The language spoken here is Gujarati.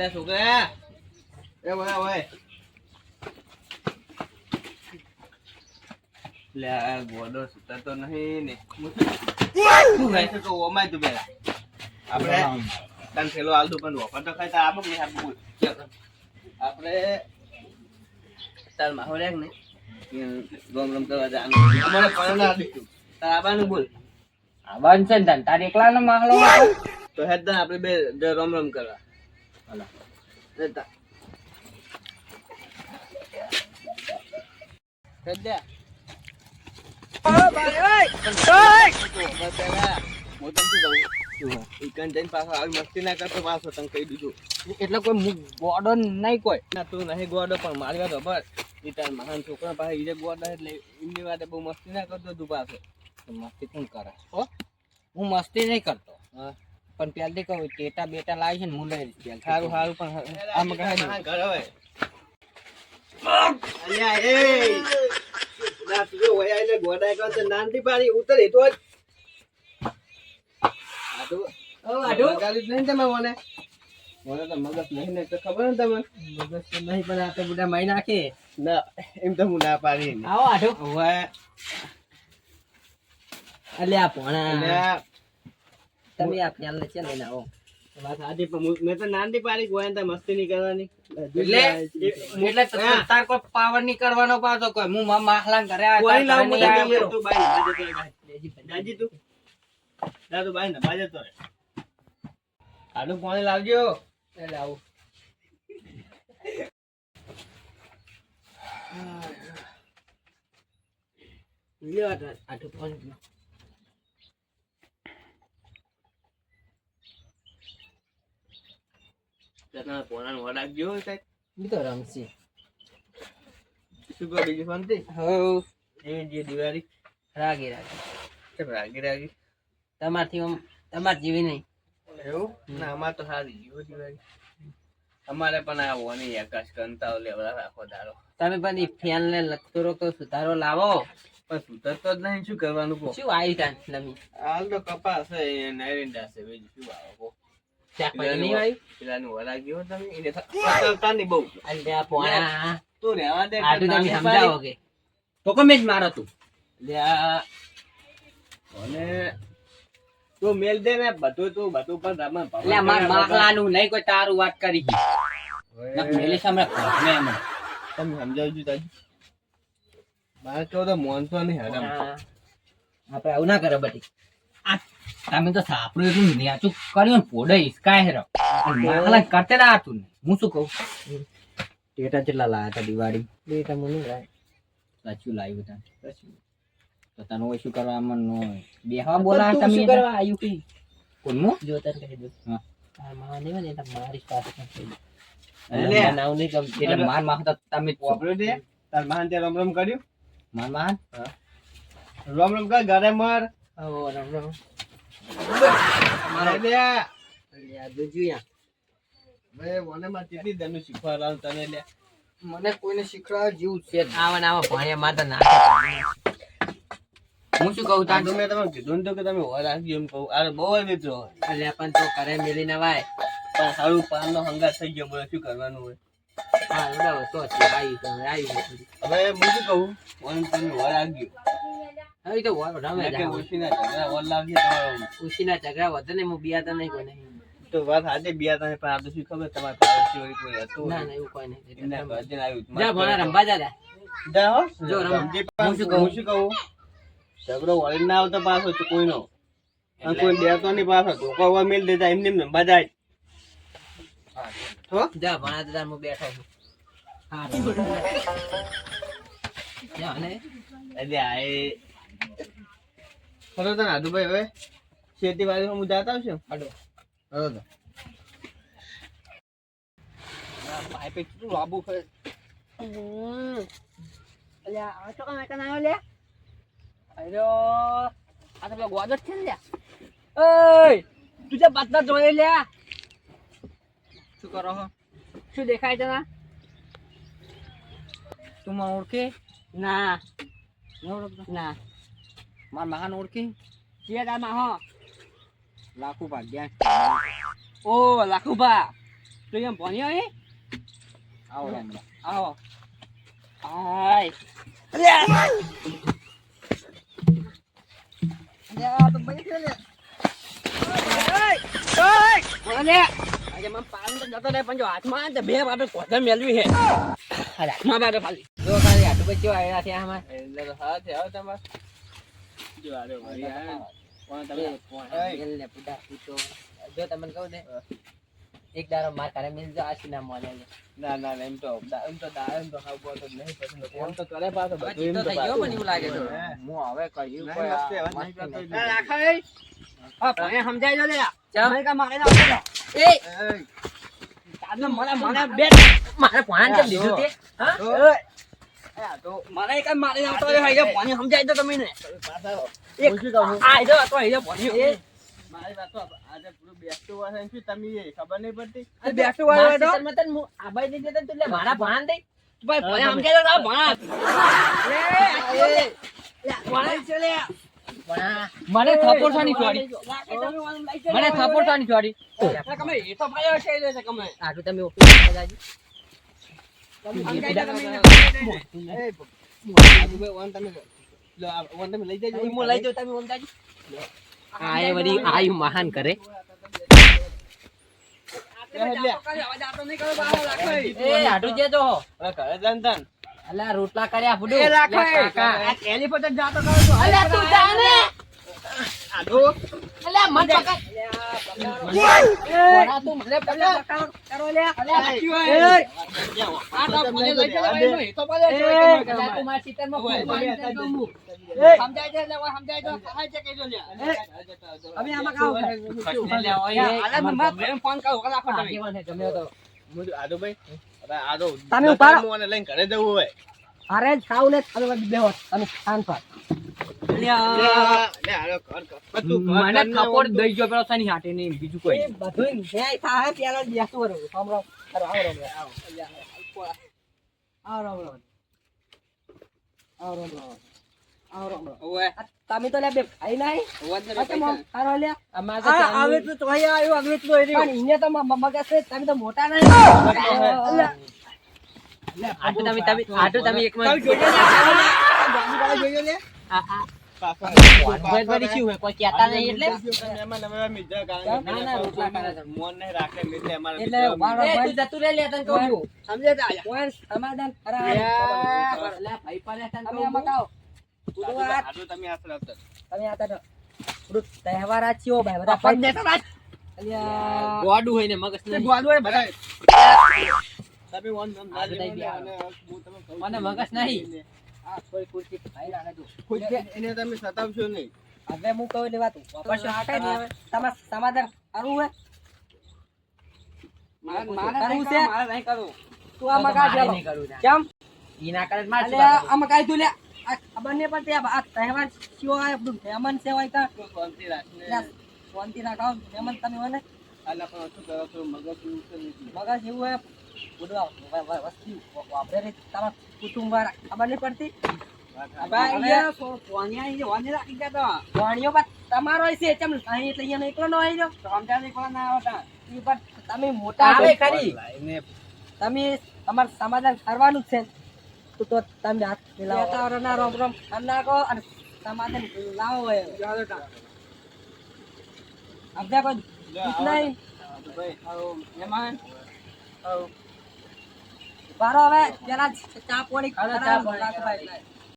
લે છોકરા એ ઓય ઓય લે ગોડો સુતાતો નહીં ને. શું ખાઈ તો ઓમાય તું પેલા આપણે તને પેલો આલદુ પણ વફા તો ખાઈ તો આપો કે આપું આપણે તાર માહોલ એક ને. ગમ રમ કરવા જવાનું. અમારે પણ ના દીધું તાર આબાનું બોલ. આબાન છે ને તાર એકલાનો માહોલ તો હેડ આપણે બે રમ રમ કરવા. હું પાછો તને કહી દીધું એટલે કોઈ ગોડો નહીં કોઈ. ના તું નહીં ગોડો પણ મારી વાત ખબર મહાન છોકરા પાસે ઈ જે ગોડો એટલે એમની વાતે બહુ મસ્તી ના કરતો તું પાસે. મસ્તી કોણ કરે? હું મસ્તી નહીં કરતો. હા. પણ પહેલથી કહું ટેટા બેટા લાવી છે ને હું લઈ રહીશ સારું સારું પણ આમ ઘર હવે. અલ્યા પણ તમે આ પ્યાલ છે લઈને આવો. વાત સાચી પણ મેં તો નાનથી પાડી ગોયા મસ્તી નહીં કરવાની. એટલે એટલે તો હા. તાર કોઈ પાવર નહીં કરવાનો પાછો કોઈ હું મા ઘરે કોઈ લાવ તાર ઘરે તું બાઈ બાજુ તો બાઈ. જાજી તું. જા બાઈ ને બાજુ તો આનું પાણી લાવજો. તમારા પોણાનું વડાકજો કાંઈક. ઈ તો રમશી. શું કહો બીજું શાંતિ? હો એ જે દિવાળી રાગી રાગી. કેમ રાગી રાગી. તમારથી તમાર જેવી નહીં. એવું? ના અમારે તો સારી જીવો દિવાળી. અમારે પણ આ વની આકાશ કંતાઓ લેવડા રાખો દારો તમે પણ ફેન ને લખતો તો સુધારો લાવો. પણ સુધરતો જ નહીં શું કરવાનું શું આવી તા લમી હાલ તો કપાસ છે નાયરિંડા છે બીજું શું આવે તું મેલ દે ને બધું તું બધું પણ રમણ એટલે માર માખલાનું નહીં કોઈ તારું વાત કરી મેલી સામે ખોટને એમ. તમે સમજાવજો તાજ મારે તો તો મોનતો નહીં હરામ આપણે આવું ના કરે બધી. તમે તો સાપડું એટલું નેચું કર્યું ને પોડે હિસકાય હેરો માખલા કરતે ના હતું ને. હું શું કહું? ટેટા કેટલા લાયા હતા દિવાળી? ટેટા મને લાય. સાચું લાવ્યું તા તો તને હોય શું કરવા મન નો બેહવા બોલા તમે શું કરવા આવ્યું કે? કોનું જો તને કહી દઉં. હા. તારમાં દેવા ને મારી પાસે કહી દઉં એટલે? નાવ નહીં ગમ એટલે મારમાં તો તમે જ દે તાર મહાન તે રમ રમ કર્યું? મારમાં રમ રમ કર ઘરે મર? ઓ રમ રમ. મને માં કેટલી દનું શીખવાડવાનું તને લ્યા? મને કોઈને શીખડાવ જેવું છે. આવા આવા ભણ્યા માતા નાખે હું શું કહું તો મેં તમને કીધું તો કે તમે હોર રાખજો એમ કહું. અરે બહુ જ મિત્રો. અલ્યા પણ તો કરે મેલી ના વાય. પણ સારું પાનનો થઈ ગયો બોલે શું કરવાનું હોય? હા બરાબર તો છે આવી આવી હવે હું શું કહું? ઓન તમે હોર રાખજો. હવે તો રમે કે ઓછીના ઝઘડા હોર લાવજે તમારો ઝઘડા વધે ને હું બિયા તો નહીં કોઈ નહીં તો વાત આજે બિયા તમે પણ આ તો શું ખબર તમારે પાડોશી હોય કોઈ હતું ના ના એવું કોઈ નહીં. એમના ઘરથી આવ્યું. જા ભણા રંબા જા જા. હો. જો રમ. હું શું કહું? શું કહું? ઝઘડો વળી ના આવતો પાછો તો કોઈનો. અને કોઈ દેતો નહીં પાછો. ધોકો હવા મેલ દેતા એમને એમને બધાય હો? જા ભણા તો હું બેઠો છું. હા જા ને એટલે આ એ ખરો તને આદુભાઈ હવે ખેતીવાડીમાં હું જાતા આવશું? હાડો હલો તો. ભાઈ કેટલું લાંબુ ખરે અલ્યા આ તો કામ એકન આવ્યો લે અરે આ તો પેલો ગોદો છે ને લ્યા. તું જોઈ શું કરો હો? શું દેખાય છે ના તું મને ઓળખે? ના. ના. માર મહાન ઓળખી? કે તારમાં હો. લાખુ ભાગ્યા ઓ લાખુભા. તો એમ ભણ્યો હે? આવો હમણાં. આવો. હાય. બોલે આજે મને પાન તો જતો રહે પણ જો હાથમાં તો બે બાબે કોથર મેળવી હે હાથમાં બાબે ખાલી. જો ખાલી આટલું બધું કેવું આવ્યા છે આમાં? એટલે તો હા છે હવે તમારે. જો આરે ભાઈ આ કોણ તમે કોણ મેલ ને પુડા પૂછો. જો તમને કહું ને એક દારો માર કરે મિલ જો આશી ના મોલે ના ના ના, એમ તો એમ તો દા એમ તો હાવ બોલ તો નહીં પસંદ ફોન તો કરે પાછો બધું એમ તો ગયો મને એવું લાગે છે. હું હવે કહ્યું કોઈ. જ એ હા ભણે સમજાઈ જો લે ચા મને કા મારે ના એ તાને મને મને બે મારે ભણાને કેમ દીધું તે હા તો, તો મને કઈ મારે ના પડે સમજાય તો તમે ને મારી વાત તો આજે પૂરું બેસતું હોય શું તમે ખબર નહીં પડતી બેસતું તને આબાઈ મારા ભાઈ ભણે સમજાય તો ભણા ભણે છે લે મને એ તો ભાઈ છે આટલું તમે આયુ મહાન કરે રોટલા કર્યા ફુડુ એ રાખો લે એ. કાકા. આ ટેલિફોન જાતો કરો છો અલા તું જા ને આડો. અલા મન પકડ વડા તું મને પકડ કરો લે અલા એ આ તો મને લઈ જજો ભાઈ તો બોલે છે કે અલા તું મારા સીટરમાં ઓય, ફૂલ ઓય, પાણી ઓય, સમજાય છે લે સમજાય તો સહાય છે કે જો લે હવે આમાં કામ એટલે ઓય, આલે અમાર ફોન કરો રાખો તમે ગમે તો. હવે રહો. લઈને ઘરે જવું હોય અરે છાવ ને તમે બેહો તમે ખાન પર મને ઓમ. દઈ ગયો પેલો સાની હાટે નહીં બીજું કોઈ બધું ન્યાય થાય પેલો બેસતું રહો સાંભળો આવો આવો આવો આવો રામ આવો તમે તો બે તો મગજ તમે તો મોટા નહીં. અલ્યા. આટલું તમે તમે આટલું તમે એક હોય તહેવાર આ થયો ભાઈ બધા ગોડું હોય ને મગજ નહીં. ગોદડું બધા તમે મને. મગજ નહીં. આ કોઈ ભાઈ રાડે તું. એને- એને તમે સતાવશો નહીં. હવે હું કહું લેવા તું વાપરશો આ નહીં હવે. તમારે સમાધાન કરવું હોય? કરવું છે. કેમ? કરે મારે આમાં તું લે તહેવાર સિવાય આપણું મહેમાન સેવાય કા શાંતિ રાખીને. લે, શાંતિ મહેમાન તમે હોય ને? આલા પણ શું કરો છો? મગજ એવું છે મગજ એવું હોય. વસ્તી વાપરે તમારા કુટુંબ ખબર નહીં પડતી? તમારો છે ચમ અહીં એટલે અહીંયા એકલો નો આવી જાવ એકલો ના આવતા. તમે મોટા આવે ખરી. તમે તમારું સમાધાન કરવાનું જ છે. તો તો તમે હાથ મિલાવો. ના રોમ રોમ નાખો અને સમાધાન લાવો આપણે કોઈ? નહીં? તો બારો હવે પેલા ચા પોડી હાલો, ચા પાણી.